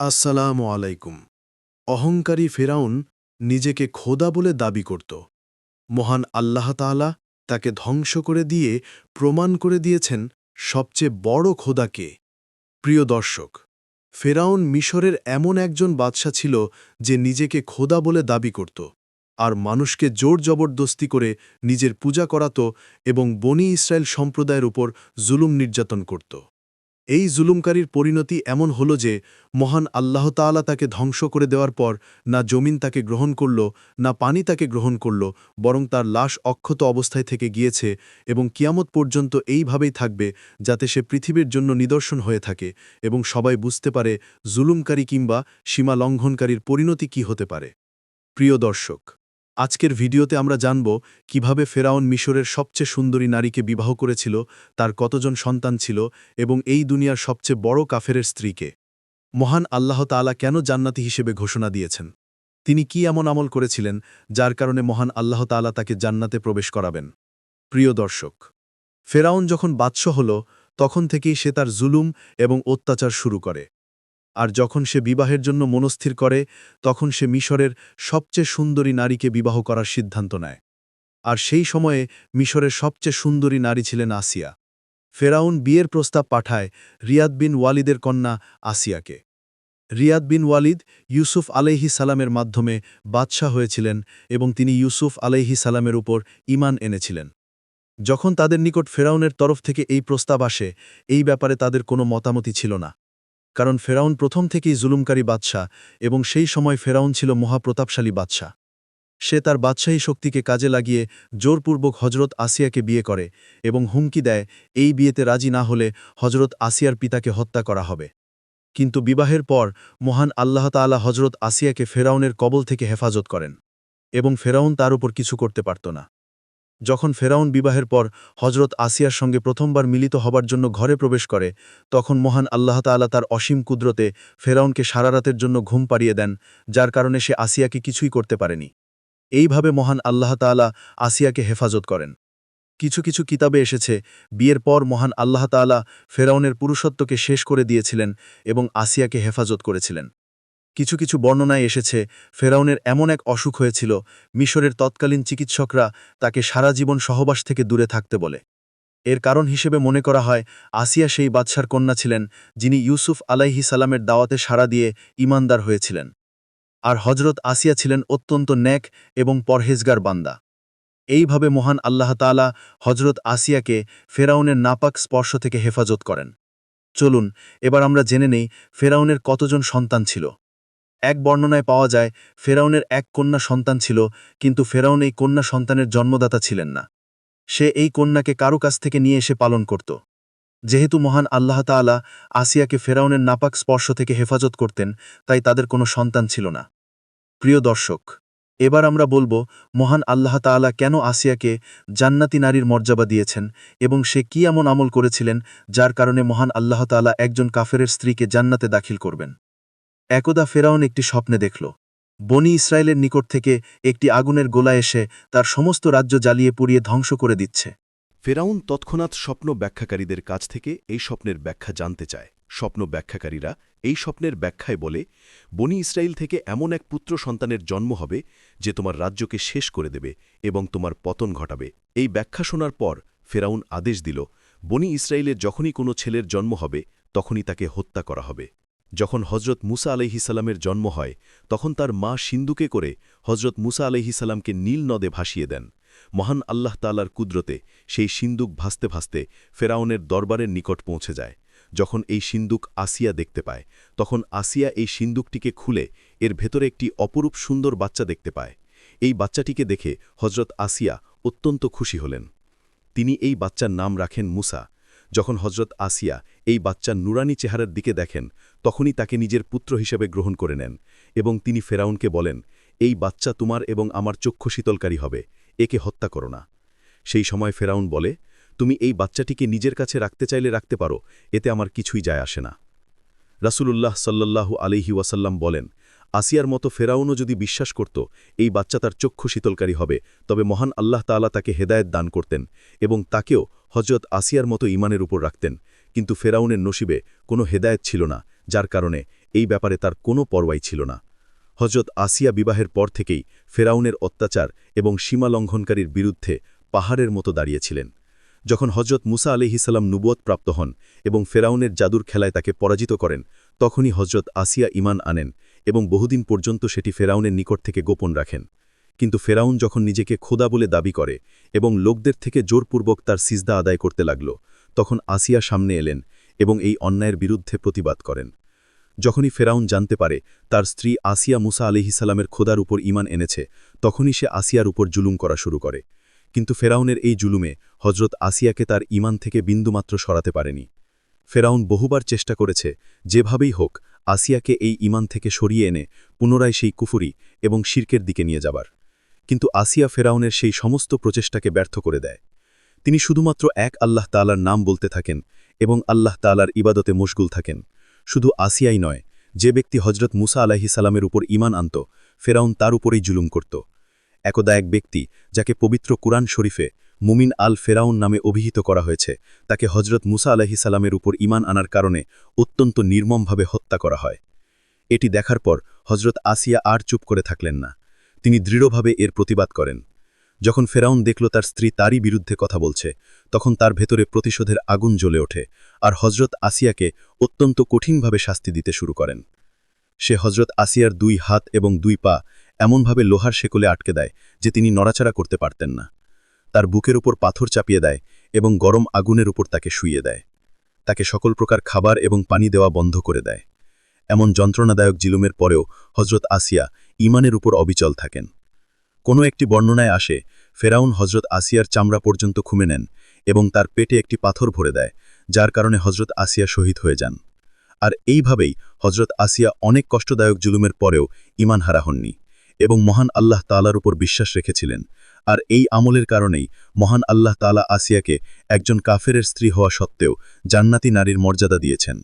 আসসালামু আলাইকুম। অহংকারী ফেরাউন নিজেকে খোদা বলে দাবি করত। মহান আল্লাহ তাআলা তাকে ধ্বংস করে দিয়ে প্রমাণ করে দিয়েছেন সবচেয়ে বড় খোদাকে প্রিয় দর্শক, ফেরাউন মিশরের এমন একজন বাদশা ছিল যে নিজেকে খোদা বলে দাবি করত আর মানুষকে জোর জবরদস্তি করে নিজের পূজা করাত এবং বনি ইসরায়েল সম্প্রদায়ের উপর জুলুম নির্যাতন করত। এই জুলুমকারীর পরিণতি এমন হল যে মহান আল্লাহ তাআলা তাকে ধ্বংস করে দেওয়ার পর না জমিন তাকে গ্রহণ করল, না পানি তাকে গ্রহণ করল, বরং তার লাশ অক্ষত অবস্থায় থেকে গিয়েছে এবং কিয়ামত পর্যন্ত এইভাবেই থাকবে যাতে সে পৃথিবীর জন্য নিদর্শন হয়ে থাকে এবং সবাই বুঝতে পারে জুলুমকারী কিংবা সীমা লঙ্ঘনকারীর পরিণতি কি হতে পারে। প্রিয় দর্শক আজকের ভিডিওতে আমরা জানব কীভাবে ফেরাউন মিশরের সবচেয়ে সুন্দরী নারীকে বিবাহ করেছিল, তার কতজন সন্তান ছিল এবং এই দুনিয়ার সবচেয়ে বড় কাফেরের স্ত্রীকে। মহান আল্লাহ তাআলা কেন জান্নাতি হিসেবে ঘোষণা দিয়েছেন? তিনি কি এমন আমল করেছিলেন যার কারণে মহান আল্লাহ তাআলা তাকে জান্নাতে প্রবেশ করাবেন? প্রিয় দর্শক, ফেরাউন যখন বাদশ হল, তখন থেকেই সে তার জুলুম এবং অত্যাচার শুরু করে। আর যখন সে বিবাহের জন্য মনস্থির করে, তখন সে মিশরের সবচেয়ে সুন্দরী নারীকে বিবাহ করার সিদ্ধান্ত নেয়। আর সেই সময়ে মিশরের সবচেয়ে সুন্দরী নারী ছিলেন আসিয়া। ফেরাউন বিয়ের প্রস্তাব পাঠায় রিয়াদ বিন ওয়ালিদের কন্যা আসিয়াকে। রিয়াদ বিন ওয়ালিদ ইউসুফ আলাইহি সালামের মাধ্যমে বাদশাহ হয়েছিলেন এবং তিনি ইউসুফ আলাইহি সালামের উপর ইমান এনেছিলেন। যখন তাদের নিকট ফেরাউনের তরফ থেকে এই প্রস্তাব আসে, এই ব্যাপারে তাদের কোনো মতামতি ছিল না। কারণ ফেরাউন প্রথম থেকেই জুলুমকারী বাদশাহ এবং সেই সময় ফেরাউন ছিল মহাপ্রতাপশালী বাদশাহ। সে তার বাদশাহী শক্তিকে কাজে লাগিয়ে জোরপূর্বক হজরত আসিয়াকে বিয়ে করে এবং হুমকি দেয়, এই বিয়েতে রাজি না হলে হজরত আসিয়ার পিতাকে হত্যা করা হবে। কিন্তু বিবাহের পর মহান আল্লাহ তাআলা হজরত আসিয়াকে ফেরাউনের কবল থেকে হেফাজত করেন এবং ফেরাউন তার উপর কিছু করতে পারত না। যখন ফেরাউন বিবাহের পর হজরত আসিয়ার সঙ্গে প্রথমবার মিলিত হবার জন্য ঘরে প্রবেশ করে, তখন মহান আল্লাহ তাআলা তার অসীম কুদরতে ফেরাউনকে সারা রাতের জন্য ঘুম পাড়িয়ে দেন, যার কারণে সে আসিয়াকে কিছুই করতে পারেনি। এইভাবে মহান আল্লাহ তাআলা আসিয়াকে হেফাজত করেন। কিছু কিছু কিতাবে এসেছে, বিয়ের পর মহান আল্লাহ তাআলা ফেরাউনের পুরুষত্বকে শেষ করে দিয়েছিলেন এবং আসিয়াকে হেফাজত করেছিলেন। কিছু কিছু বর্ণনায় এসেছে, ফেরাউনের এমন এক অসুখ হয়েছিল, মিশরের তৎকালীন চিকিৎসকরা তাকে সারা জীবন সহবাস থেকে দূরে থাকতে বলে। এর কারণ হিসেবে মনে করা হয়, আসিয়া সেই বাদশার কন্যা ছিলেন, যিনি ইউসুফ আলাইহি সালামের দাওয়াতে সাড়া দিয়ে ইমানদার হয়েছিলেন। আর হজরত আসিয়া ছিলেন অত্যন্ত ন্যাক এবং পরহেজগার বান্দা। এইভাবে মহান আল্লাহ তাআলা হজরত আসিয়াকে ফেরাউনের নাপাক স্পর্শ থেকে হেফাজত করেন। চলুন, এবার আমরা জেনে নেই ফেরাউনের কতজন সন্তান ছিল। এক বর্ণনায় পাওয়া যায়, ফেরাউনের এক কন্যা সন্তান ছিল, কিন্তু ফেরাউন এই কন্যা সন্তানের জন্মদাতা ছিলেন না। সে এই কন্যাকে কারও কাছ থেকে নিয়ে এসে পালন করত। যেহেতু মহান আল্লাহ তাআলা আসিয়াকে ফেরাউনের নাপাক স্পর্শ থেকে হেফাজত করতেন, তাই তাদের কোনো সন্তান ছিল না। প্রিয় দর্শক, এবার আমরা বলব, মহান আল্লাহ তাআলা কেন আসিয়াকে জান্নাতি নারীর মর্যাদা দিয়েছেন এবং সে কি এমন আমল করেছিলেন, যার কারণে মহান আল্লাহ তাআলা একজন কাফেরের স্ত্রীকে জান্নাতে দাখিল করবেন? একদা ফেরাউন একটি স্বপ্নে দেখল। বনি ইসরায়েলের নিকট থেকে একটি আগুনের গোলা এসে তার সমস্ত রাজ্য জ্বালিয়ে পুড়িয়ে ধ্বংস করে দিচ্ছে। ফেরাউন তৎক্ষণাৎ স্বপ্ন ব্যাখ্যাকারীদের কাছ থেকে এই স্বপ্নের ব্যাখ্যা জানতে চায়। স্বপ্ন ব্যাখ্যাকারীরা এই স্বপ্নের ব্যাখ্যায় বলে, বনি ইসরায়েল থেকে এমন এক পুত্র সন্তানের জন্ম হবে যে তোমার রাজ্যকে শেষ করে দেবে এবং তোমার পতন ঘটাবে। এই ব্যাখ্যা শোনার পর ফেরাউন আদেশ দিল, বনি ইসরায়েলের যখনই কোনো ছেলের জন্ম হবে, তখনই তাকে হত্যা করা হবে। যখন হজরত মুসা আলহিসাল্লামের জন্ম হয়, তখন তার মা সিন্ধুকে করে হজরত মুসা আলহিসাল্লামকে নীল নদে ভাসিয়ে দেন। মহান আল্লাহ তালার কুদরতে সেই সিন্দুক ভাসতে ভাসতে ফেরাউনের দরবারের নিকট পৌঁছে যায়। যখন এই সিন্দুক আসিয়া দেখতে পায়, তখন আসিয়া এই সিন্দুকটিকে খুলে এর ভেতরে একটি অপরূপ সুন্দর বাচ্চা দেখতে পায়। এই বাচ্চাটিকে দেখে হজরত আসিয়া অত্যন্ত খুশি হলেন। তিনি এই বাচ্চার নাম রাখেন মুসা। যখন হজরত আসিয়া এই বাচ্চার নুরানি চেহারার দিকে দেখেন, তখনই তাকে নিজের পুত্র হিসেবে গ্রহণ করে নেন এবং তিনি ফেরাউনকে বলেন, এই বাচ্চা তোমার এবং আমার চক্ষু শীতলকারী হবে, একে হত্যা করো না। সেই সময় ফেরাউন বলে, তুমি এই বাচ্চাটিকে নিজের কাছে রাখতে চাইলে রাখতে পারো, এতে আমার কিছুই যায় আসে না। রাসূলুল্লাহ সাল্লাল্লাহু আলিহি ওয়াসাল্লাম বলেন, আসিয়ার মতো ফেরাউনও যদি বিশ্বাস করত, এই বাচ্চা তার চক্ষু শীতলকারী হবে, তবে মহান আল্লাহ তাআলা তাকে হেদায়েত দান করতেন এবং তাকেও হজরত আসিয়ার মতো ইমানের উপর রাখতেন, কিন্তু ফেরাউনের নসিবে কোনো হেদায়েত ছিল না, যার কারণে এই ব্যাপারে তার কোনো পরোয়াই ছিল না। হজরত আসিয়া বিবাহের পর থেকেই ফেরাউনের অত্যাচার এবং সীমা লঙ্ঘনকারীর বিরুদ্ধে পাহাড়ের মতো দাঁড়িয়েছিলেন। যখন হজরত মুসা আলিহিসাল্লাম নুবুয়ত প্রাপ্ত হন এবং ফেরাউনের জাদুর খেলায় তাকে পরাজিত করেন, তখনই হজরত আসিয়া ইমান আনেন এবং বহুদিন পর্যন্ত সেটি ফেরাউনের নিকট থেকে গোপন রাখেন। কিন্তু ফেরাউন যখন নিজেকে খোদা বলে দাবি করে এবং লোকদের থেকে জোরপূর্বক তার সিজদা আদায় করতে লাগল, তখন আসিয়া সামনে এলেন এবং এই অন্যায়ের বিরুদ্ধে প্রতিবাদ করেন। যখনই ফেরাউন জানতে পারে তার স্ত্রী আসিয়া মুসা আলিহিসাল্লামের খোদার উপর ইমান এনেছে, তখনই সে আসিয়ার উপর জুলুম করা শুরু করে। কিন্তু ফেরাউনের এই জুলুমে হজরত আসিয়াকে তার ইমান থেকে বিন্দুমাত্র সরাতে পারেনি। ফেরাউন বহুবার চেষ্টা করেছে, যেভাবেই হোক, আসিয়াকে এই ইমান থেকে সরিয়ে এনে পুনরায় সেই কুফুরি এবং শির্কের দিকে নিয়ে যাবার। কিন্তু আসিয়া ফেরাউনের সেই সমস্ত প্রচেষ্টাকে ব্যর্থ করে দেয়। তিনি শুধুমাত্র এক আল্লাহ তালার নাম বলতে থাকেন এবং আল্লাহ তালার ইবাদতে মশগুল থাকেন। শুধু আসিয়াই নয়, যে ব্যক্তি হজরত মুসা আলাহি সালামের উপর ইমান আনত, ফেরাউন তার উপরেই জুলুম করত। একদা এক ব্যক্তি যাকে পবিত্র কুরআন শরীফে মুমিন আল ফেরাউন নামে অভিহিত করা হয়েছে, তাকে হজরত মুসা আলাহি সালামের উপর ইমান আনার কারণে অত্যন্ত নির্মমভাবে হত্যা করা হয়। এটি দেখার পর হজরত আসিয়া আর চুপ করে থাকলেন না। তিনি দৃঢ়ভাবে এর প্রতিবাদ করেন। যখন ফেরাউন দেখল তার স্ত্রী তারই বিরুদ্ধে কথা বলছে, তখন তার ভেতরে প্রতিশোধের আগুন জ্বলে ওঠে আর হজরত আসিয়াকে অত্যন্ত কঠিনভাবে শাস্তি দিতে শুরু করেন। সে হজরত আসিয়ার দুই হাত এবং দুই পা এমনভাবে লোহার শেকলে আটকে দেয় যে তিনি নড়াচড়া করতে পারতেন না। তার বুকের উপর পাথর চাপিয়ে দেয় এবং গরম আগুনের উপর তাকে শুইয়ে দেয়। তাকে সকল প্রকার খাবার এবং পানি দেওয়া বন্ধ করে দেয়। এমন যন্ত্রণাদায়ক জিলুমের পরেও হজরত আসিয়া ইমানের উপর অবিচল থাকেন। কোনো একটি বর্ণনায় আসে, ফেরাউন হজরত আসিয়ার চামড়া পর্যন্ত খুমে নেন এবং তার পেটে একটি পাথর ভরে দেয়, যার কারণে হজরত আসিয়া শহীদ হয়ে যান। আর এইভাবেই হজরত আসিয়া অনেক কষ্টদায়ক জুলুমের পরেও ইমান হারা হননি এবং মহান আল্লাহ তালার উপর বিশ্বাস রেখেছিলেন। আর এই আমলের কারণেই মহান আল্লাহ তালা আসিয়াকে একজন কাফেরের স্ত্রী হওয়া সত্ত্বেও জান্নাতি নারীর মর্যাদা দিয়েছেন।